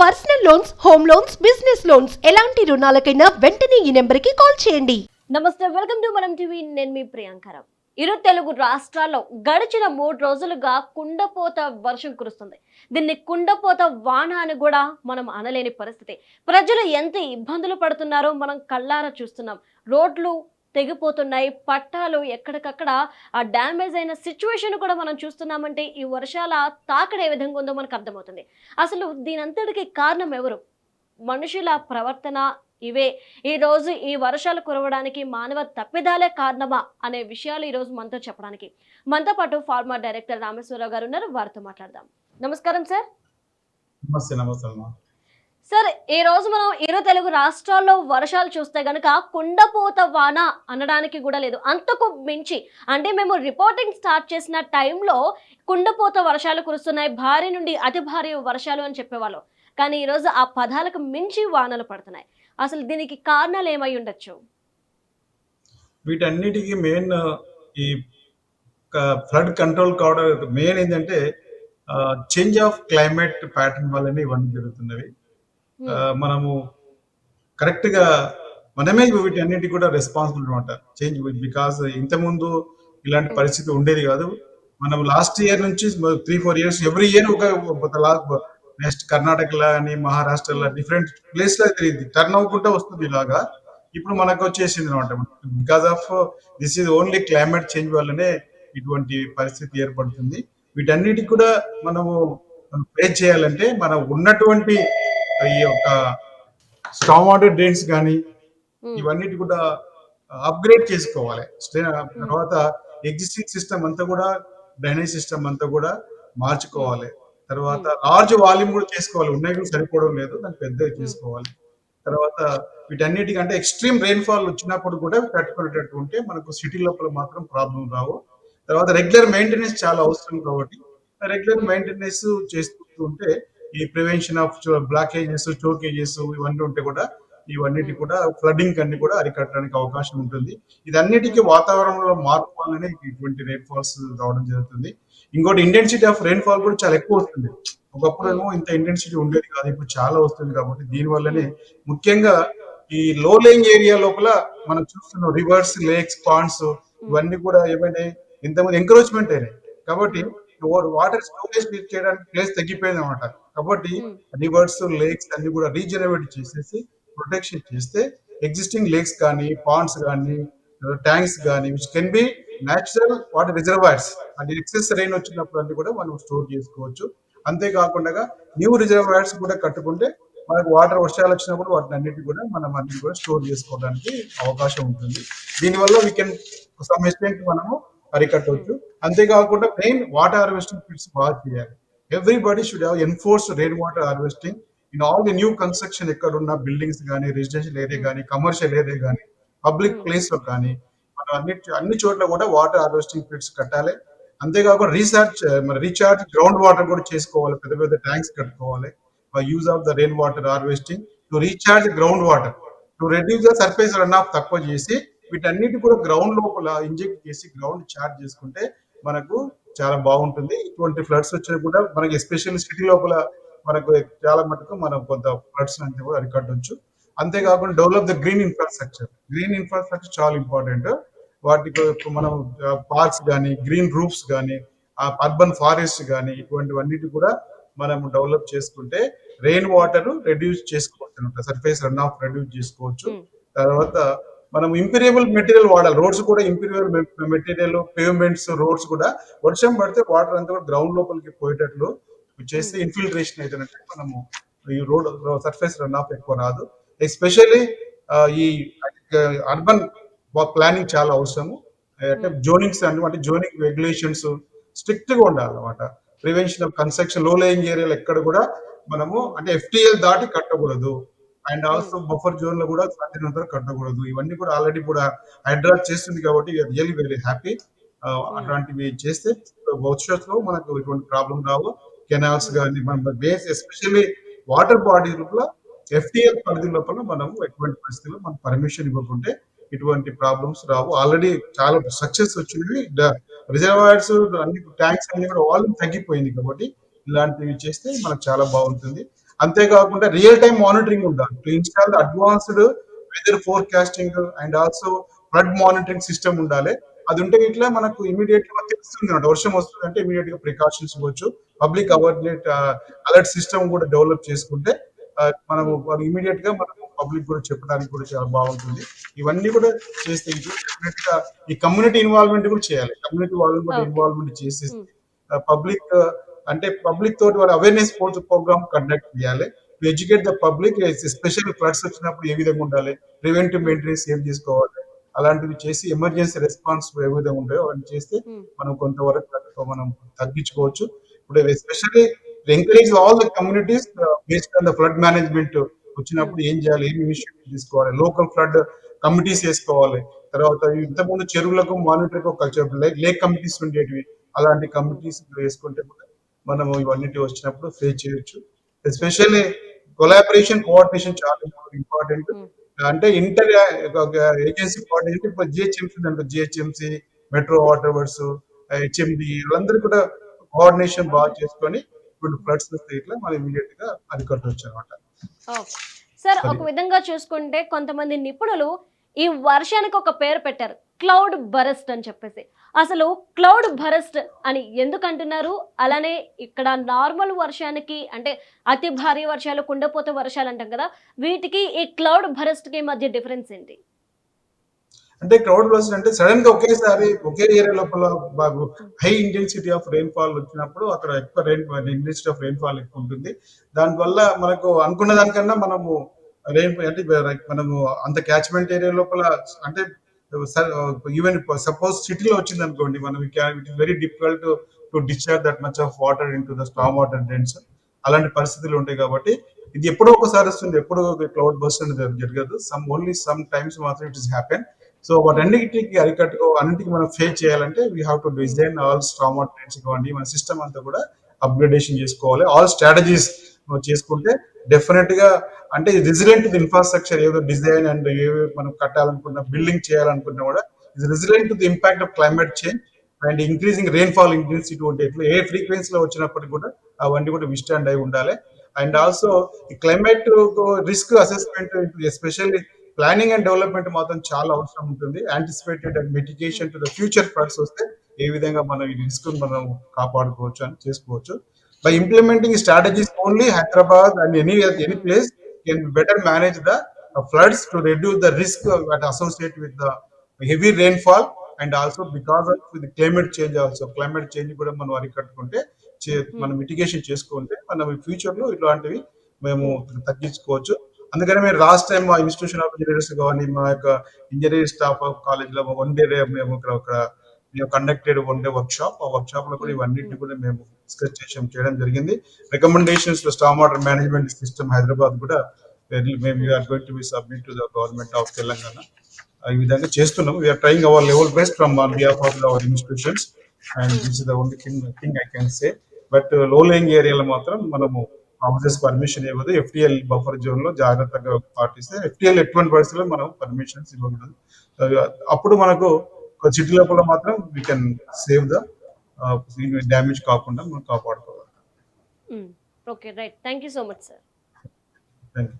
Personal loans home loans business loans. ఎలాంటి రుణాలకైనా వెంటనే ఈ నెంబర్కి కాల్ చేయండి. నమస్తే వెల్కమ్ టు మనం టీవీ. నేను మీ ప్రియాంకరం ఇరు తెలుగు రాష్ట్రాల్లో గడిచిన మూడు రోజులుగా కుండపోత వర్షం కురుస్తుంది. దీన్ని కుండపోత వాన అని కూడా మనం అనలేని పరిస్థితి. ప్రజలు ఎంత ఇబ్బందులు పడుతున్నారో మనం కళ్ళారా చూస్తున్నాం. రోడ్లు తెగిపోతున్నాయి. పట్టాలు ఎక్కడికక్కడ ఆ డ్యామేజ్ అయిన సిచ్యువేషన్ కూడా మనం చూస్తున్నామంటే ఈ వర్షాల తాకడ ఏ విధంగా ఉందో మనకు అర్థమవుతుంది. అసలు దీనంతటికి కారణం ఎవరు? మనుషుల ప్రవర్తన ఇవే. ఈ రోజు ఈ వర్షాలు కురవడానికి మానవ తప్పిదాలే కారణమా అనే విషయాలు ఈ రోజు మనతో చెప్పడానికి. మనతో పాటు ఫార్మర్ డైరెక్టర్ రామేశ్వరరావు గారు ఉన్నారు. వారితో మాట్లాడదాం. నమస్కారం సార్. నమస్తే నమస్తే సార్ ఈ రోజు మనం ఇరు తెలుగు రాష్ట్రాల్లో వర్షాలు చూస్తే గనక కుండపోత వాన అనడానికి కూడా లేదు. అంతకు మించి అంటే మేము రిపోర్టింగ్ స్టార్ట్ చేసిన టైంలో కుండపోత వర్షాలు కురుస్తున్నాయి. భారీ నుండి అతి భారీ వర్షాలు అని చెప్పేవాళ్ళు. కానీ ఈరోజు ఆ పదాలకు మించి వానలు పడుతున్నాయి. అసలు దీనికి కారణాలు ఏమై ఉండొచ్చు? వీటన్నిటికీ మెయిన్ ఈ ఫ్లడ్ కంట్రోల్ కావడం మెయిన్ ఏంటంటే చేంజ్ ఆఫ్ క్లైమేట్ ప్యాటర్న్ వల్లనే ఇవన్నీ జరుగుతున్నవి. మనము కరెక్ట్గా మనమే వీటన్నిటి కూడా రెస్పాన్సిబుల్ అనమాట. చేంజ్ బికాస్ ఇంతకుముందు ఇలాంటి పరిస్థితి ఉండేది కాదు. మనం లాస్ట్ ఇయర్ నుంచి three four years every year ఒక నెక్స్ట్ కర్ణాటకలో కానీ మహారాష్ట్రలో డిఫరెంట్ ప్లేస్లో తెలియదు టర్న్ అవ్వకుండా వస్తుంది ఇలాగా. ఇప్పుడు మనకు వచ్చేసింది అనమాట. Because of this is only climate change వల్లనే ఇటువంటి పరిస్థితి ఏర్పడుతుంది. వీటన్నిటికి కూడా మనము ఫేస్ చేయాలంటే మనం ఉన్నటువంటి ఈ యొక్క స్టామ్ వాటర్ డ్రైన్స్ కానీ ఇవన్నిటి కూడా అప్గ్రేడ్ చేసుకోవాలి. స్టే- తర్వాత ఎగ్జిస్టింగ్ సిస్టమ్ అంతా కూడా డ్రైనేజ్ సిస్టమ్ అంతా కూడా మార్చుకోవాలి. తర్వాత లార్జ్ వాల్యూమ్ కూడా చేసుకోవాలి. ఉన్నాయి కూడా సరిపోవడం లేదు దాన్ని పెద్దగా చేసుకోవాలి. తర్వాత వీటన్నిటికంటే ఎక్స్ట్రీమ్ రెయిన్ఫాల్ వచ్చినప్పుడు కూడా తట్టుకునేటట్టు ఉంటే మనకు సిటీ లోపల మాత్రం ప్రాబ్లం రావు. తర్వాత రెగ్యులర్ మెయింటెనెన్స్ చాలా అవసరం కాబట్టి రెగ్యులర్ మెయింటెనెన్స్ చేస్తూ ఉంటే ఈ ప్రివెన్షన్ ఆఫ్ బ్లాకేజెస్ చోకేజెస్ ఇవన్నీ ఉంటే కూడా ఇవన్నిటి కూడా ఫ్లడ్డింగ్ అన్ని కూడా అరికట్టడానికి అవకాశం ఉంటుంది. ఇదన్నిటికీ వాతావరణంలో మార్పు వల్లనే ఇటువంటి రెయిన్ ఫాల్స్ రావడం జరుగుతుంది. ఇంకోటి ఇంటెన్సిటీ ఆఫ్ రెయిన్ ఫాల్ కూడా చాలా ఎక్కువ వస్తుంది. ఒకప్పుడు ఏమో ఇంత ఇంటెన్సిటీ ఉండేది కాదు ఇప్పుడు చాలా వస్తుంది కాబట్టి దీని వల్లనే ముఖ్యంగా ఈ లో లేయింగ్ ఏరియా లోపల మనం చూస్తున్నాం రివర్స్ లేక్స్ పాండ్స్ ఇవన్నీ కూడా ఏమైనాయి? ఇంతమంది ఎంకరేజ్మెంట్ అయినాయి. కాబట్టి వాటర్ స్టోరేజ్ చేయడానికి ప్లేస్ తగ్గిపోయింది అనమాట కాబట్టి. రివర్స్ లేక్స్ అన్ని కూడా రీజనరేట్ చేసేసి ప్రొటెక్షన్ చేస్తే ఎగ్జిస్టింగ్ లేక్స్ కానీ పాండ్స్ కానీ ట్యాంక్స్ కానీ which can be natural water reservoirs అంటే ఎక్సెస్ రెయిన్ వచ్చినప్పుడు అన్ని కూడా మనం స్టోర్ చేసుకోవచ్చు. అంతేకాకుండా న్యూ రిజర్వాయర్స్ కూడా కట్టుకుంటే మనకు వాటర్ వర్షాలు వచ్చినప్పుడు వాటిని అన్నిటి కూడా మనం అన్ని కూడా స్టోర్ చేసుకోవడానికి అవకాశం ఉంటుంది. దీనివల్ల వీ కెన్ సమ్ ఎక్స్టెంట్ మనము అరికట్టవచ్చు. అంతేకాకుండా మెయిన్ వాటర్ హార్వెస్టింగ్ ఫిట్స్ బాగా చేయాలి. Everybody should have enforced rain water harvesting in all the new construction ఎక్కడ ఉన్న బిల్డింగ్స్ కానీ రెసిడెన్షియల్ ఏరియా కానీ కమర్షియల్ ఏరియా కానీ పబ్లిక్ ప్లేస్లో కానీ మనం అన్ని అన్ని చోట్ల కూడా వాటర్ హార్వెస్టింగ్ ఫిట్స్ కట్టాలి. అంతేకాకుండా రీసార్చ్ మన రీఛార్జ్ గ్రౌండ్ వాటర్ కూడా చేసుకోవాలి పెద్ద పెద్ద ట్యాంక్స్ కట్టుకోవాలి use of the rain water harvesting to recharge ground water to reduce the surface run off తక్కువ చేసి వీటన్నిటి కూడా గ్రౌండ్ లోపల ఇంజెక్ట్ చేసి గ్రౌండ్ చార్జ్ చేసుకుంటే మనకు చాలా బాగుంటుంది. ఇటువంటి ఫ్లడ్స్ వచ్చినా కూడా మనకి ఎస్పెషల్లీ సిటీ లోపల మనకు చాలా మటుకు మనం కొంత ఫ్లడ్స్ అంతా కూడా అరికట్టవచ్చు అంతేకాకుండా develop the green infrastructure green infrastructure చాలా ఇంపార్టెంట్ వాటికి మనం పార్క్స్ కానీ గ్రీన్ రూఫ్స్ కానీ అర్బన్ ఫారెస్ట్ కానీ ఇటువంటివన్నిటి కూడా మనం డెవలప్ చేసుకుంటే రెయిన్ వాటర్ రెడ్యూస్ చేసుకోవచ్చు సర్ఫేస్ రన్ ఆఫ్ రెడ్యూస్ చేసుకోవచ్చు. Hmm. తర్వాత మనం ఇంపీరియబుల్ మెటీరియల్ వాడాలి. రోడ్స్ కూడా ఇంపీరియబుల్ మెటీరియల్ పేమెంట్స్ రోడ్స్ కూడా వర్షం పడితే వాటర్ అంతా కూడా గ్రౌండ్ లోపలికి పోయేటట్లు చేస్తే ఇన్ఫిల్ట్రేషన్ అయితే మనము ఈ రోడ్ సర్ఫేస్ రన్ ఆఫ్ ఎక్కువ రాదు. ఎస్పెషల్లీ ఈ అర్బన్ ప్లానింగ్ చాలా అవసరము. అంటే జోనింగ్స్ అంటే జోనింగ్ రెగ్యులేషన్స్ స్ట్రిక్ట్గా ఉండాలి అనమాట ప్రివెన్షన్ ఆఫ్ కన్స్ట్రక్షన్లో లేయింగ్ ఏరియాలు ఎక్కడ కూడా మనము అంటే ఎఫ్టిఎల్ దాటి కట్టకూడదు. అండ్ ఆల్సో బఫర్ జోన్లో కూడా సాధ్యమైనంత కట్టకూడదు. ఇవన్నీ కూడా ఆల్రెడీ కూడా హైదరాబాద్ చేస్తుంది కాబట్టి రియల్లీ వెరీ హ్యాపీ అట్లాంటివి చేస్తే భవిష్యత్తులో మనకు ఇటువంటి ప్రాబ్లం రావు. కెనాల్స్ కానీ మన బేస్ ఎస్పెషల్లీ వాటర్ బాడీ లోపల ఎఫ్టీఎల్ పరిధి లోపల మనం ఎటువంటి పరిస్థితుల్లో మనం పర్మిషన్ ఇవ్వకుంటే ఇటువంటి ప్రాబ్లమ్స్ రావు. ఆల్రెడీ చాలా సక్సెస్ వచ్చినవి. రిజర్వాయర్స్ అన్ని ట్యాంక్స్ అన్ని కూడా వాల్యూమ్ తగ్గిపోయింది కాబట్టి ఇలాంటివి చేస్తే మనకు చాలా బాగుంటుంది. అంతేకాకుండా రియల్ టైం మానిటరింగ్ ఉండాలి. To install advanced weather forecasting and also flood monitoring system ఉండాలి. అది ఉంటే ఇట్లా మనకు ఇమీడియట్గా తెలుస్తుంది అన్నమాట. వర్షం వస్తుంది అంటే ఇమీడియట్గా ప్రికాషన్స్ ఇవ్వచ్చు. పబ్లిక్ అవర్నెట్ అలర్ట్ సిస్టమ్ కూడా డెవలప్ చేసుకుంటే ఆ, మనము ఇమీడియట్గా మనం పబ్లిక్ కూడా చెప్పడానికి కూడా చాలా బాగుంటుంది. ఇవన్నీ కూడా చేస్తే డెఫినెట్గా ఈ కమ్యూనిటీ ఇన్వాల్వ్మెంట్ కూడా చేయాలి. కమ్యూనిటీ వాళ్ళు కూడా. ఇన్వాల్వ్మెంట్ చేసేసి Hmm. పబ్లిక్ అంటే పబ్లిక్ తోటి వాళ్ళ అవేర్నెస్ ప్రోగ్రామ్ కండక్ట్ చేయాలి. To educate the public special floods వచ్చినప్పుడు ఏ విధంగా ఉండాలి? ప్రివెంటివ్ మెయింటెనెన్స్ ఏం చేసుకోవాలి. అలాంటివి చేసి ఎమర్జెన్సీ రెస్పాన్స్ ఏ విధంగా ఉంటాయో అవన్నీ చేస్తే Hmm. మనం కొంతవరకు మనం తగ్గించుకోవచ్చు. ఇప్పుడు especially encourage all the communities based on the flood management వచ్చినప్పుడు ఏం చేయాలి? ఏం ఇనిషియేటివ్ తీసుకోవాలి? లోకల్ ఫ్లడ్ కమిటీస్ వేసుకోవాలి. తర్వాత ఇంతకుముందు చెరువులకు మానిటర్ కల్చర్ లేక్ కమిటీస్ ఉండేటివి. అలాంటి కమిటీస్ వేసుకుంటే కూడా మనం ఇవన్నిటి వచ్చినప్పుడు ఫేస్ చేయొచ్చు ఎస్పెషల్లీ కొలాబరేషన్ కోఆర్డినేషన్ చాలా ఇంపార్టెంట్ Hmm. అంటే ఇంటర్ ఏజెన్సీ కోఆర్డినేషన్ ఇప్పుడు జిహెచ్ఎంసీ దాంట్లో GHMC metro water works HMD వీళ్ళందరూ కూడా కోఆర్డినేషన్ బాగా చేసుకొని ఇప్పుడు ఫ్లడ్స్ వస్తే ఇట్లా మనం ఇమీడియట్గా అరికట్టవచ్చు అనమాట. సార్. ఒక విధంగా చూసుకుంటే కొంతమంది నిపుణులు ఈ వర్షానికి ఒక పేరు పెట్టారు క్లౌడ్ బరస్ట్ అని చెప్పేసి. అసలు క్లౌడ్ బరస్ట్ అని ఎందుకు అంటున్నారు? అలానే ఇక్కడ నార్మల్ వర్షానికి అంటే అతి భారీ వర్షాలు కుండపోత వర్షాలు అంటాం కదా వీటికి ఈ క్లౌడ్ బరస్ట్కి మధ్య డిఫరెన్స్ ఏంటి? అంటే క్రౌడ్ బ్లాస్ట్ అంటే సడన్గా ఒకేసారి ఒకే ఏరియా లోపల high intensity of rainfall వచ్చినప్పుడు అక్కడ ఎక్కువ rain intensity of rainfall ఎక్కువ ఉంటుంది. దానివల్ల మనకు అనుకున్న దానికన్నా మనము రెయిన్ అంటే మనము అంత క్యాచ్మెంట్ ఏరియా లోపల అంటే ఈవెన్ సపోజ్ సిటీలో వచ్చింది అనుకోండి మనం it is very difficult to discharge that much of water into the storm water drains అలాంటి పరిస్థితులు ఉంటాయి కాబట్టి ఇది ఎప్పుడో ఒకసారి వస్తుంది ఎప్పుడో క్లౌడ్ బస్ట్ అనేది జరగదు. సమ్ ఓన్లీ సమ్ టైమ్స్ మాత్రం ఇట్ ఇస్ హ్యాపెన్ సో వాటన్నిటికి అరికట్టు అన్నిటికీ మనం ఫేస్ చేయాలంటే we have to design all strong drains కావండి మన సిస్టమ్ అంతా కూడా అప్గ్రేడేషన్ చేసుకోవాలి. ఆల్ స్ట్రాటజీస్ చేసుకుంటే డెఫినెట్గా అంటే రెసిడెంట్ ఇన్ఫ్రాస్ట్రక్చర్ ఏదో డిజైన్ అండ్ ఏవి మనం కట్టాలనుకున్నా బిల్డింగ్ చేయాలనుకున్నా కూడా ఇది resilient the impact of climate change and increasing rainfall intensity ఉంటే ఇట్లా ఏ ఫ్రీక్వెన్సీలో వచ్చినప్పటికీ కూడా అవన్నీ కూడా విస్టాండ్ అయి ఉండాలి. అండ్ ఆల్సో ఈ climate risk assessment especially planning and development మాత్రం చాలా అవసరం ఉంటుంది. Anticipated and mitigation to the future floods వస్తే ఏ విధంగా మనం ఈ రిస్క్ మనం కాపాడుకోవచ్చు అని చేసుకోవచ్చు. By implementing strategies only Hyderabad and any any place can better manage the floods to reduce the risk associate with the heavy rainfall and also because of the climate change also climate change కూడా మనం అరికట్టుకుంటే చే- మనం mitigation చేసుకుంటే మనం ఫ్యూచర్లో ఇలాంటివి మేము తగ్గించుకోవచ్చు. అందుకని మేము లాస్ట్ టైం మా ఇన్స్టిట్యూషన్ ఆఫ్ ఇంజనీర్స్ కానీ మా యొక్క ఇంజనీరింగ్ స్టాఫ్ ఆఫ్ కాలేజ్లో వన్ డే మేము ఇక్కడ మేము conducted one day workshop ఆ వర్క్ షాప్లో కూడా ఇవన్నిటిని కూడా మేము డిస్కస్ చేసాం చేయడం జరిగింది. Recommendations to storm water management system Hyderabad కూడా మేము you're going to be submit to the government of Telangana ఈ విధంగా చేస్తున్నాం. We're trying our level best from on behalf of our institutions and this the only thing thing I can say బట్లో lying ఏరియాలో మాత్రం మనము offices permission ఇవ్వదు. FTL buffer జోన్లో జాగ్రత్తగా పాటిస్తే ఎఫ్టీఎల్ ఎటువంటి పరిస్థితుల్లో మనం పర్మిషన్స్ ఇవ్వకూడదు. అప్పుడు మనకు సిటీ లోపల మాత్రం we can save the damage కాకుండా మనం కాపాడుకోవాలి. Okay right thank you so much sir thank you